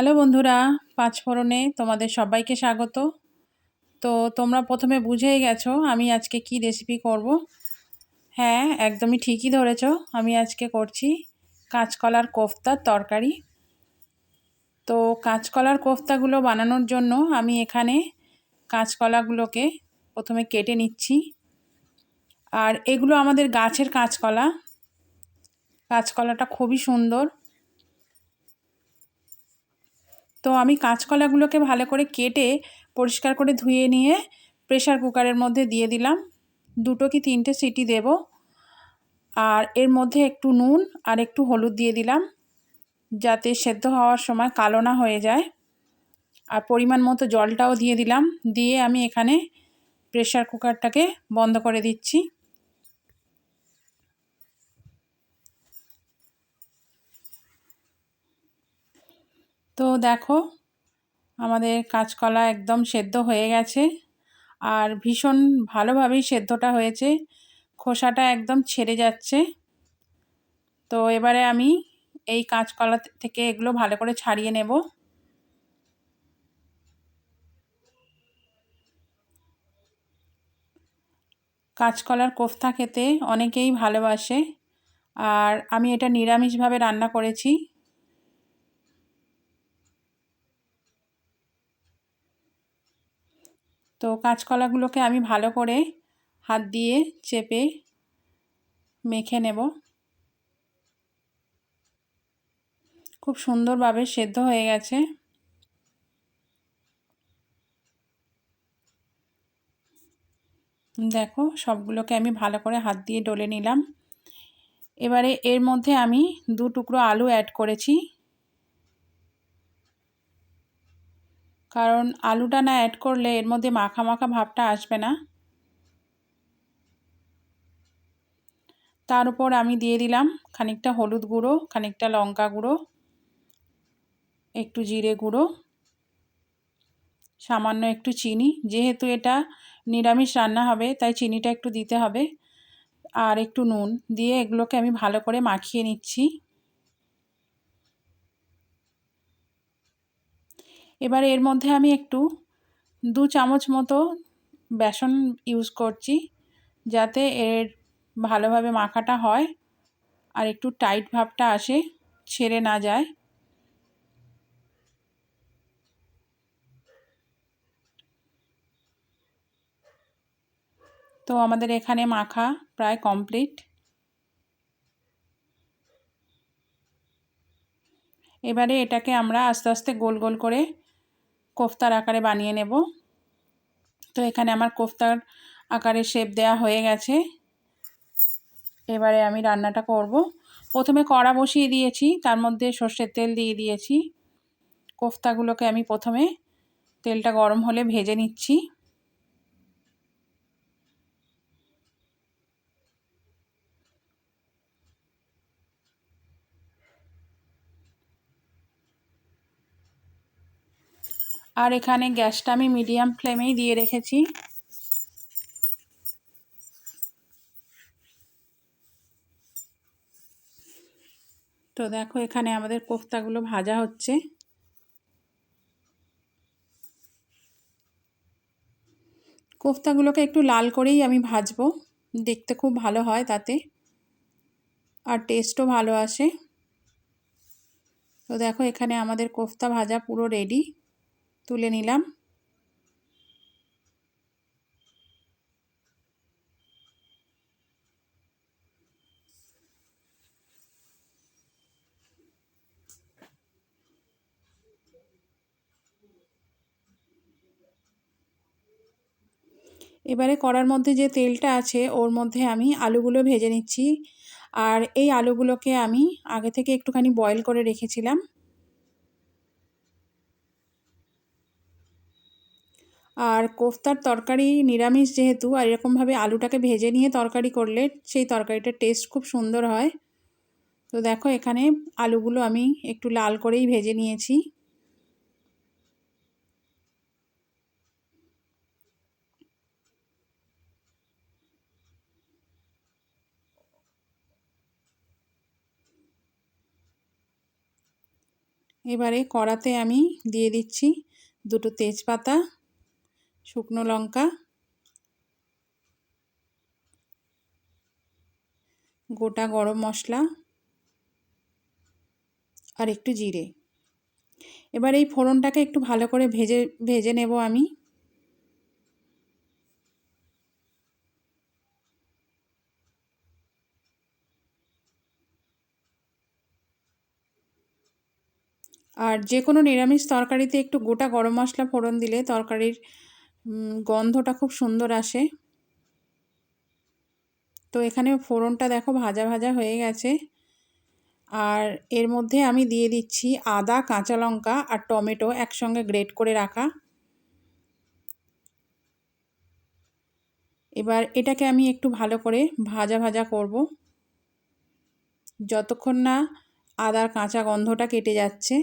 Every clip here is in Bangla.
হ্যালো বন্ধুরা পাঁচফোড়নে তোমাদের সবাইকে স্বাগত। তো তোমরা প্রথমে বুঝেই গেছো আমি আজকে কি রেসিপি করব। হ্যাঁ একদমই ঠিকই ধরেছ, আমি আজকে করছি কাঁচকলার কোফতার তরকারি। তো কাঁচকলার কোফতাগুলো বানানোর জন্য আমি এখানে কাঁচকলাগুলোকে প্রথমে কেটে নিচ্ছি। আর এগুলো আমাদের গাছের কাঁচকলা। কাঁচকলাটা খুবই সুন্দর। তো আমি কাঁচকলাগুলোকে ভালো করে কেটে পরিষ্কার করে ধুয়ে নিয়ে প্রেশার কুকারের মধ্যে দিয়ে দিলাম। দুটো কি তিনটে সিটি দেব। আর এর মধ্যে একটু নুন আর একটু হলুদ দিয়ে দিলাম যাতে সেদ্ধ হওয়ার সময় কালো না হয়ে যায়। আর পরিমাণ মতো জলটাও দিয়ে দিলাম। দিয়ে আমি এখানে প্রেশার কুকারটাকে বন্ধ করে দিচ্ছি। তো দেখো, আমাদের কাঁচকলা একদম সেদ্ধ হয়ে গেছে আর ভীষণ ভালোভাবেই সেদ্ধটা হয়েছে। খোসাটা একদম ছেড়ে যাচ্ছে। তো এবারে আমি এই কাঁচকলা থেকে এগুলো ভালো করে ছাড়িয়ে নেব। কাঁচকলার কোফতা খেতে অনেকেই ভালোবাসে। আর আমি এটা নিরামিষভাবে রান্না করেছি। তো কাঁচকলাগুলোকে আমি ভালো করে হাত দিয়ে চেপে মেখে নেব। খুব সুন্দরভাবে সেদ্ধ হয়ে গেছে। দেখো সবগুলোকে আমি ভালো করে হাত দিয়ে ডলে নিলাম। এবারে এর মধ্যে আমি দু টুকরো আলু অ্যাড করেছি। কারণ আলুটা না অ্যাড করলে এর মধ্যে মাখা মাখা ভাবটা আসবে না। তার উপর আমি দিয়ে দিলাম খানিকটা হলুদ গুঁড়ো, খানিকটা লঙ্কা গুঁড়ো, একটু জিরে গুঁড়ো, সামান্য একটু চিনি। যেহেতু এটা নিরামিষ রান্না হবে, তাই চিনিটা একটু দিতে হবে। আর একটু নুন দিয়ে এগুলোকে আমি ভালো করে মাখিয়ে নিচ্ছি। এবার এর মধ্যে আমি একটু দু চামচ মতো বেসন ইউজ করছি যাতে এর ভালোভাবে মাখাটা হয় আর একটু টাইট ভাবটা আসে, ছেড়ে না যায়। তো আমাদের এখানে মাখা প্রায় কমপ্লিট এবারে এটাকে আমরা আস্তে আস্তে গোল গোল করে কোফতার আকারে বানিয়ে নেব। তো এখানে আমার কোফতার আকারে শেপ দেয়া হয়ে গেছে। এবারে আমি রান্নাটা করব। প্রথমে কড়া বসিয়ে দিয়েছি, তার মধ্যে সর্ষের তেল দিয়ে দিয়েছি। কোফতাগুলোকে আমি প্রথমে তেলটা গরম হলে ভেজে নিচ্ছি। আর এখানে গ্যাসটা আমি মিডিয়াম ফ্লেমেই দিয়ে রেখেছি। তো দেখো এখানে আমাদের কোফতাগুলো ভাজা হচ্ছে। কোফতাগুলোকে একটু লাল করেই আমি ভাজবো, দেখতে খুব ভালো হয় তাতে। আর টেস্টও ভালো আসে। তো দেখো এখানে আমাদের কোফতা ভাজা পুরো রেডি তুলে নিলাম। এবারে কড়ার মধ্যে যে তেলটা আছে, ওর মধ্যে আমি আলুগুলো ভেজে নিচ্ছি। আর এই আলুগুলোকে আমি আগে থেকে একটুখানি বয়েল করে রেখেছিলাম। আর কোফতার তরকারি নিরামিষ যেহেতু, আর এরকমভাবে আলুটাকে ভেজে নিয়ে তরকারি করলে সেই তরকারিটার টেস্ট খুব সুন্দর হয়। তো দেখো, এখানে আলুগুলো আমি একটু লাল করেই ভেজে নিয়েছি। এবারে কড়াতে আমি দিয়ে দিচ্ছি দুটো তেজপাতা শুকনো লঙ্কা, গোটা গরম মশলা আর একটু জিরে। এবার এই ফোড়নটাকে একটু ভালো করে ভেজে ভেজে নেব আমি। আর যে কোনো নিরামিষ তরকারিতে একটু গোটা গরম মশলা ফোড়ন দিলে তরকারির গন্ধটা খুব সুন্দর আসে। তো এখানে ফোড়নটা দেখো ভাজা ভাজা হয়ে গেছে। আর এর মধ্যে আমি দিয়ে দিচ্ছি আদা, কাঁচা লঙ্কা আর টমেটো একসঙ্গে গ্রেট করে রাখা। এবার এটাকে আমি একটু ভালো করে ভাজা ভাজা করব। যতক্ষণ না আদার কাঁচা গন্ধটা কেটে যাচ্ছে।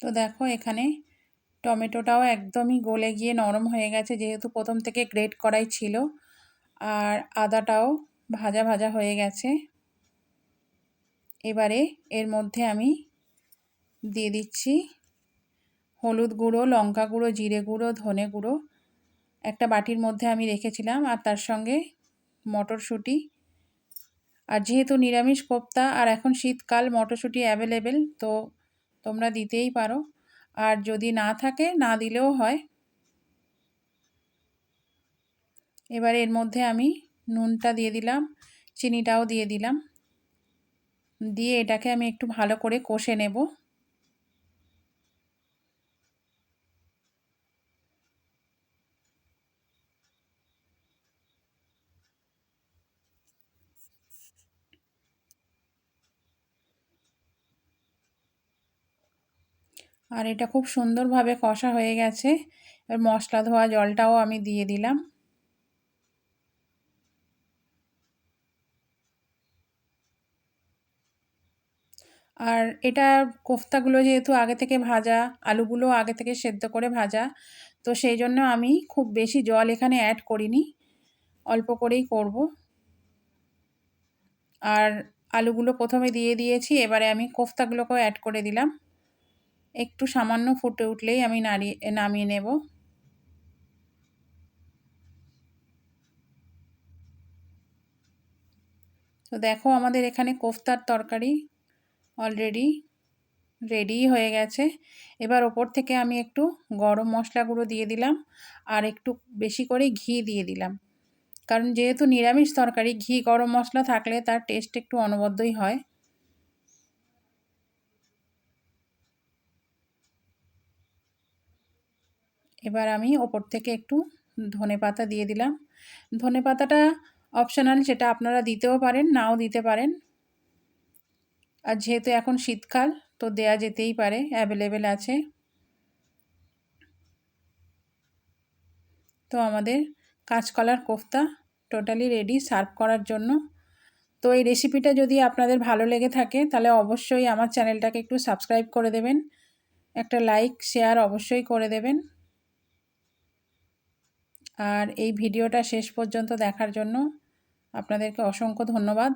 তো দেখো এখানে টমেটোটাও একদমই গলে গিয়ে নরম হয়ে গেছে, যেহেতু প্রথম থেকে গ্রেট করাই ছিল। আর আদাটাও ভাজা ভাজা হয়ে গেছে। এবারে এর মধ্যে আমি দিয়ে দিচ্ছি হলুদ গুঁড়ো, লঙ্কা গুঁড়ো, জিরে গুঁড়ো, ধনে গুঁড়ো। একটা বাটির মধ্যে আমি রেখেছিলাম আর তার সঙ্গে মটরশুঁটি। আর যেহেতু নিরামিষ কোপ্তা, আর এখন শীতকাল মটরশুঁটি অ্যাভেলেবেল তো তোমরা দিতেই পারো। আর যদি না থাকে, না দিলেও হয়। এবার এর মধ্যে আমি নুনটা দিয়ে দিলাম, চিনিটাও দিয়ে দিলাম। দিয়ে এটাকে আমি একটু ভালো করে কষে নেব। আর এটা খুব সুন্দরভাবে কষা হয়ে গেছে। এবার মশলা ধোয়া জলটাও আমি দিয়ে দিলাম। আর এটা কোফতাগুলো যেহেতু আগে থেকে ভাজা, আলুগুলো আগে থেকে সেদ্ধ করে ভাজা, তো সেই জন্য আমি খুব বেশি জল এখানে অ্যাড করিনি। অল্প করেই করব। আর আলুগুলো প্রথমে দিয়ে দিয়েছি, এবারে আমি কোফতাগুলোকেও অ্যাড করে দিলাম। একটু সামান্য ফুটে উঠলেই আমি নাড়িয়ে, নামিয়ে নেব। তো দেখো আমাদের এখানে কোফতার তরকারি অলরেডি রেডি হয়ে গেছে। এবার ওপর থেকে আমি একটু গরম মশলা গুঁড়ো দিয়ে দিলাম আর একটু বেশি করে ঘি দিয়ে দিলাম। কারণ যেহেতু নিরামিষ তরকারি, ঘি, গরম মশলা থাকলে তার টেস্ট একটু অনবদ্যই হয়। এবার আমি ওপর থেকে একটু ধনে পাতা দিয়ে দিলাম। ধনে পাতাটা অপশনাল সেটা আপনারা দিতেও পারেন, নাও দিতে পারেন। আর যেহেতু এখন শীতকাল, তো দেয়া যেতেই পারে অ্যাভেলেবেল আছে। তো আমাদের কাঁচকলার কোফতা টোটালি রেডি সার্ভ করার জন্য। তো এই রেসিপিটা যদি আপনাদের ভালো লেগে থাকে, তাহলে অবশ্যই আমার চ্যানেলটাকে একটু সাবস্ক্রাইব করে দেবেন। একটা লাইক শেয়ার অবশ্যই করে দেবেন। আর এই ভিডিওটা শেষ পর্যন্ত দেখার জন্য আপনাদেরকে অসংখ্য ধন্যবাদ।